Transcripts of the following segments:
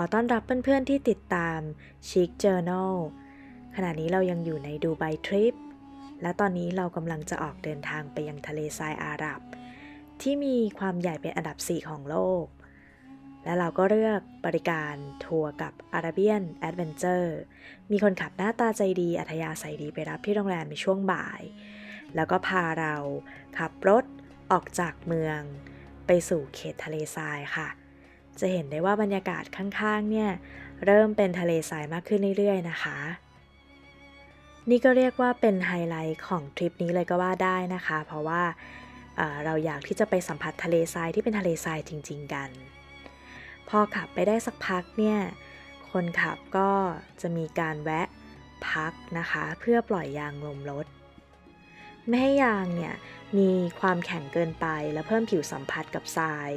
อต้อนรับเพื่อนๆที่ติดตาม Chic Journal ขณะนี้เรายังอยู่ในดูไบทริป และตอนนี้เรากำลังจะออกเดินทางไปยังทะเลทรายอาหรับ ที่มีความใหญ่เป็นอันดับ 4 ของโลก และเราก็เลือกบริการทัวร์กับ Arabian Adventure มีคนขับหน้าตาใจดีอัธยาศัยดีไปรับที่โรงแรมในช่วงบ่าย แล้วก็พาเราขับรถออกจากเมือง ไปสู่เขตทะเลทรายค่ะ จะเห็นได้ว่าบรรยากาศข้างๆเนี่ยเริ่มเป็นทะเลทรายมากขึ้นเรื่อยๆนะคะ นี่ก็เรียกว่าเป็นไฮไลท์ของทริปนี้เลยก็ว่าได้นะคะ เพราะว่าเอ่อเราอยากที่จะไปสัมผัสทะเลทรายที่เป็นทะเลทรายจริง ๆ กัน พอขับไปได้สักพักเนี่ยคนขับก็จะมีการแวะพักนะคะ เพื่อปล่อยยางลมรถ ไม่ให้ยางเนี่ยมีความแข็งเกินไปและเพิ่มผิวสัมผัสกับทราย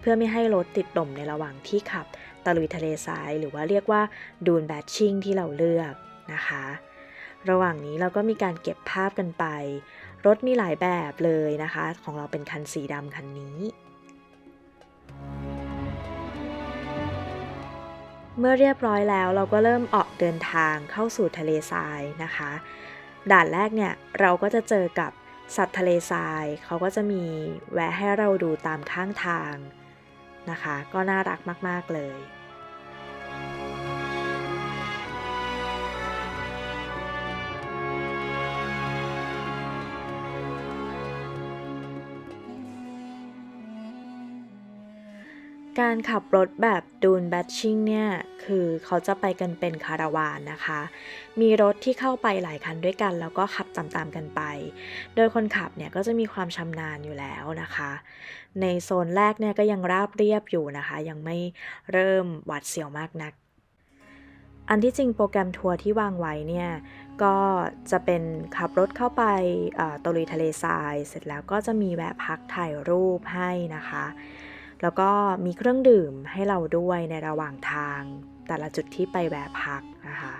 เพื่อไม่ให้รถติดลมในระหว่างที่ขับตะลุยทะเลทราย หรือว่าเรียกว่าดูนแบทชิ่งที่เราเลือกนะคะ ระหว่างนี้เราก็มีการเก็บภาพกันไป รถมีหลายแบบเลยนะคะ ของเราเป็นคันสีดำคันนี้เมื่อเรียบร้อยแล้วเราก็เริ่มออกเดินทางเข้าสู่ทะเลทรายนะคะ ด่านแรกเนี่ยเราก็จะเจอกับสัตว์ทะเลทราย เขาก็จะมีแวะให้เราดูตามข้างทางนะคะ ก็น่ารักมาก ๆ เลย การขับรถแบบดูนแบทชิ่งเนี่ย คือเขาจะไปกันเป็นคาราวานนะคะ มีรถที่เข้าไปหลายคันด้วยกัน แล้วก็ขับตามๆกันไป โดยคนขับเนี่ยก็จะมีความชำนาญอยู่แล้วนะคะ ในโซนแรกเนี่ยก็ยังราบเรียบอยู่นะคะ ยังไม่เริ่มหวาดเสียวมากนัก อันที่จริงโปรแกรมทัวร์ที่วางไว้เนี่ยก็จะเป็นขับรถเข้าไปเอ่อตะลุยทะเลทราย เสร็จแล้วก็จะมีแวะพักถ่ายรูปให้นะคะ แล้วก็มีเครื่องดื่มให้เราด้วยในระหว่างทาง แต่ละจุดที่ไปแวะพักนะคะ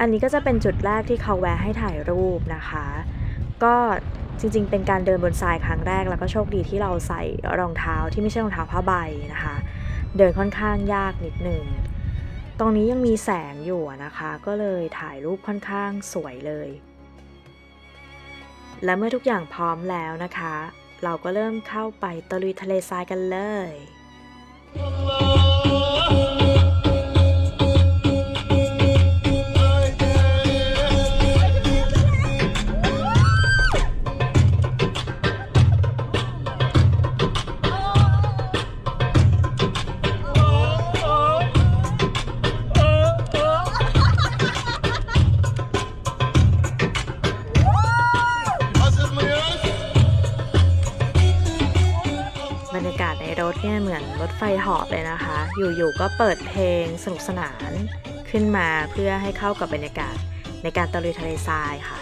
อันนี้ก็จะเป็นจุดแรกที่เขาแวะให้ถ่ายรูปนะคะ ก็จริงๆ เป็นการเดินบนทรายครั้งแรกแล้วก็โชคดีที่เราใส่รองเท้าที่ไม่ใช่รองเท้าผ้าใบนะคะ เดินค่อนข้างยากนิดหนึ่ง ตรงนี้ยังมีแสงอยู่นะคะ ก็เลยถ่ายรูปค่อนข้างสวยเลย และเมื่อทุกอย่างพร้อมแล้วนะคะ เราก็เริ่มเข้าไปตะลุยทะเลทรายกันเลย มือนรถไฟเหาะเลยนะคะ อยู่ๆก็เปิดเพลงสนุกสนานขึ้นมาเพื่อให้เข้ากับบรรยากาศในการตะลุยทะเลทรายค่ะ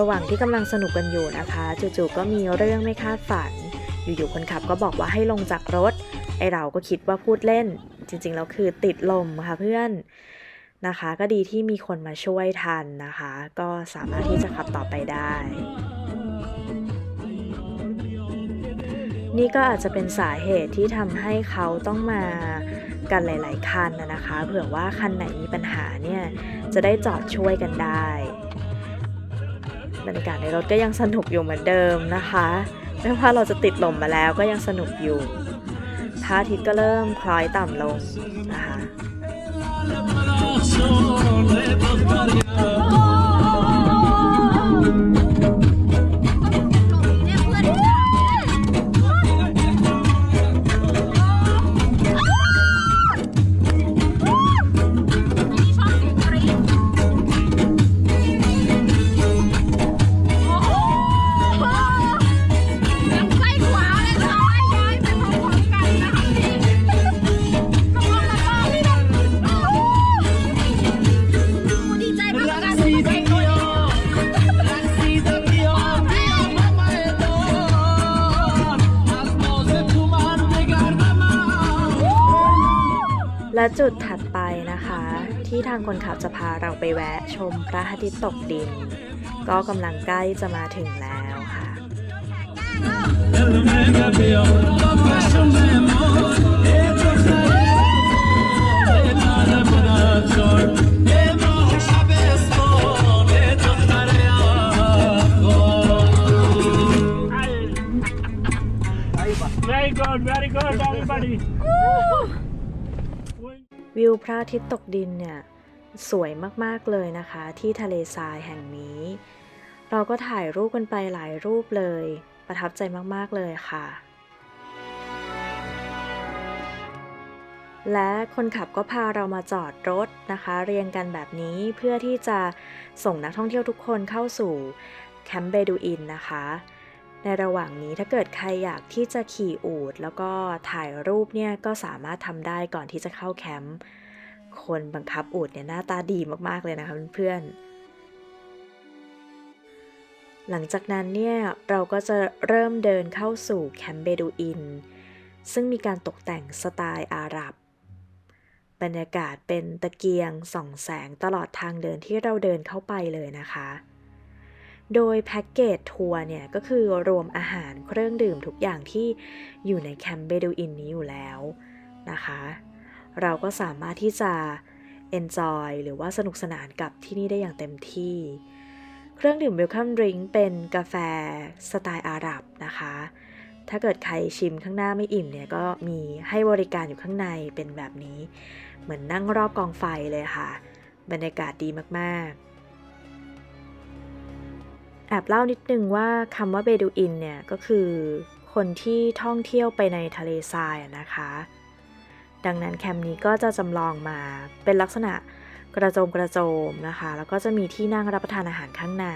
ระหว่างที่กำลังสนุกกันอยู่นะคะ จู่ๆก็มีเรื่องไม่คาดฝัน อยู่ๆคนขับก็บอกว่าให้ลงจากรถ ไอเราก็คิดว่าพูดเล่น จริงๆแล้วคือติดลมค่ะเพื่อนนะคะ ก็ดีที่มีคนมาช่วยทันนะคะ ก็สามารถที่จะขับต่อไปได้ นี่ก็อาจจะเป็นสาเหตุที่ทำให้เขาต้องมากันหลาย ๆ คันนะคะ เผื่อว่าคันไหนมีปัญหาเนี่ยจะได้จอดช่วยกันได้ รรยากาศในรถก็ยังสนุกอยู่เหมือนเดิมนะคะไม่ว่าเราจะติดลมมาแล้วก็ยังสนุกอยู่พระอาทิตย์ก็เริ่มคล้อยต่ำลงนะคะ และจุดถัดไปนะคะ ที่ทางคนขับจะพาเราไปแวะชมพระอาทิตย์ตกดิน ก็กำลังใกล้จะมาถึงแล้วค่ะ วพระอาทิตย์ตกดินเนี่ยสวยมากๆเลยนะคะ ที่ทะเลทรายแห่งนี้ เราก็ถ่ายรูปกันไปหลายรูปเลย ประทับใจมากๆเลยค่ะ และคนขับก็พาเรามาจอดรถนะคะ เรียงกันแบบนี้เพื่อที่จะส่งนักท่องเที่ยวทุกคนเข้าสู่แคมป์เบดูอินนะคะ ในระหว่างนี้ถ้าเกิดใครอยากที่จะขี่อูฐแล้วก็ถ่ายรูปเนี่ยก็สามารถทำได้ก่อนที่จะเข้าแคมป์คนบังคับอูฐเนี่ยหน้าตาดีมากๆเลยนะคะเพื่อนๆหลังจากนั้นเนี่ยเราก็จะเริ่มเดินเข้าสู่แคมป์เบดูอิน ซึ่งมีการตกแต่งสไตล์อาหรับบรรยากาศเป็นตะเกียงส่องแสงตลอดทางเดินที่เราเดินเข้าไปเลยนะคะ โดยแพ็กเกจทัวร์เนี่ยก็คือรวมอาหารเครื่องดื่มทุกอย่างที่อยู่ในแคมป์เบดูอินนี้อยู่แล้วนะคะ เราก็สามารถที่จะ enjoy หรือว่าสนุกสนานกับที่นี่ได้อย่างเต็มที่ เครื่องดื่ม Welcome Drink เป็นกาแฟสไตล์อาหรับนะคะ ถ้าเกิดใครชิมข้างหน้าไม่อิ่มเนี่ยก็มีให้บริการอยู่ข้างในเป็นแบบนี้ เหมือนนั่งรอบกองไฟเลยค่ะ บรรยากาศดีมากๆ แอบเล่านิดนึงว่าคำว่าเบดูอินเนี่ย ก็คือคนที่ท่องเที่ยวไปในทะเลทรายนะคะ ดังนั้นแคมป์นี้ก็จะจำลองมาเป็นลักษณะกระโจมกระโจมนะคะ แล้วก็จะมีที่นั่งรับประทานอาหารข้างใน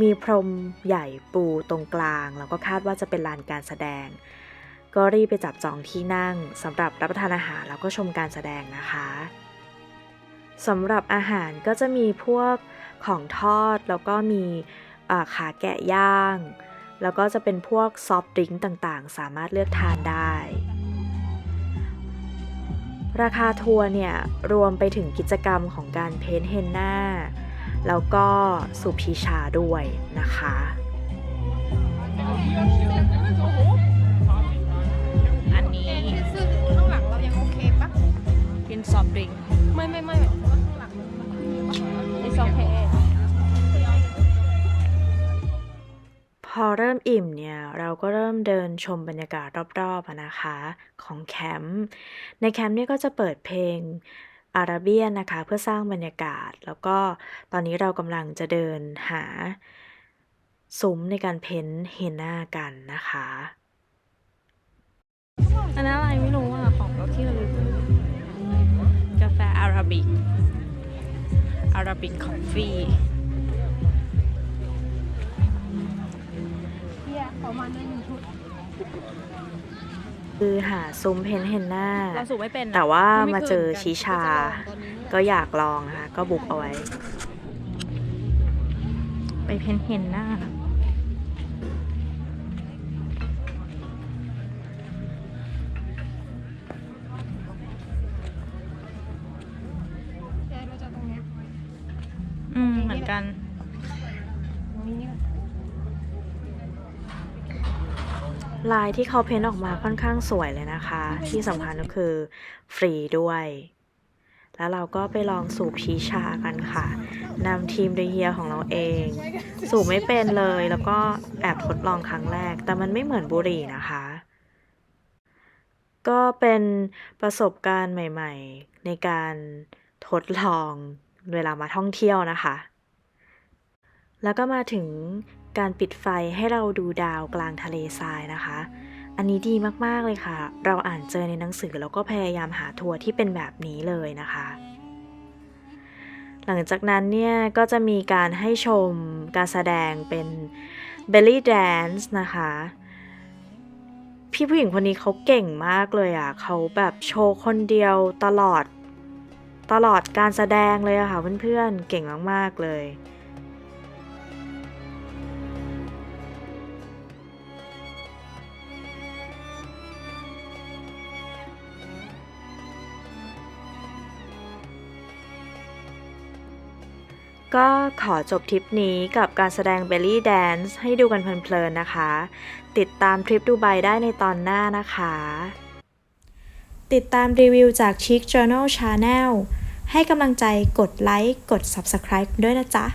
มีพรมใหญ่ปูตรงกลาง แล้วก็คาดว่าจะเป็นลานการแสดง ก็รีบไปจับจองที่นั่งสำหรับรับประทานอาหารแล้วก็ชมการแสดงนะคะสำหรับอาหารก็จะมีพวกของทอดแล้วก็มี ขาแกะย่าง แล้วก็จะเป็นพวกซอฟต์ดริงก์ต่างๆ สามารถเลือกทานได้ ราคาทัวร์เนี่ย รวมไปถึงกิจกรรมของการเพ้นท์เฮนนาแล้วก็สูบชีชาด้วยนะคะอันนี้ซึ่งข้างหลังเรายังโอเคปะกินซอฟต์ดริงก์ไม่ไม่ไม่หมายถึงว่าข้างหลังมันโอเคปะนี่ซอฟต์เพ พอเริ่มอิ่มเนี่ยเราก็เริ่มเดินชมบรรยากาศรอบๆนะคะของแคมป์ในแคมป์เนี่ยก็จะเปิดเพลงอาราเบียนนะคะ เพื่อสร้างบรรยากาศ แล้วก็ตอนนี้เรากำลังจะเดินหาซุ้มในการเพ้นเฮนนากันนะคะอันนั้นอะไรไม่รู้อะของเราที่เราลืมกาแฟอาราบิกอาราบิกคอฟฟี่ เฮียขอมาหนึ่งชุดคือหาซุ้มเพ้นท์เฮนนาเราสูบไม่เป็นนะแต่ว่าไมาเจอคยหนกันชีชาตอนนี้เนี่ยก็อยากลองนะคะก็บุกเอาไว้ ไปเพ้นเห็นหน้า ลายที่เขาเพ้นออกมาค่อนข้างสวยเลยนะคะ ที่สำคัญก็คือฟรีด้วย แล้วเราก็ไปลองสูบชีชากันค่ะนำทีมโดยเฮียของเราเอง สูบไม่เป็นเลยแล้วก็แอบทดลองครั้งแรก แต่มันไม่เหมือนบุหรี่นะคะ ก็เป็นประสบการณ์ใหม่ ๆ ในการทดลองเวลามาท่องเที่ยวนะคะ แล้วก็มาถึง การปิดไฟให้เราดูดาวกลางทะเลทรายนะคะ อันนี้ดีมากๆเลยค่ะ เราอ่านเจอในหนังสือแล้วก็พยายามหาทัวร์ที่เป็นแบบนี้เลยนะคะ หลังจากนั้นเนี่ยก็จะมีการให้ชมการแสดงเป็น belly dance นะคะพี่ผู้หญิงคนนี้เขาเก่งมากเลยอะ เขาแบบโชว์คนเดียวตลอด ตลอดการแสดงเลยอะค่ะเพื่อนๆ เก่งมากๆเลย ก็ขอจบทริปนี้กับการแสดง Belly Dance ให้ดูกันเพลินๆนะคะ ติดตามทริปดูไบได้ในตอนหน้านะคะ ติดตามรีวิวจาก Chic Journal Channel ให้กำลังใจกดไลค์ กด Subscribe ด้วยนะจ๊ะ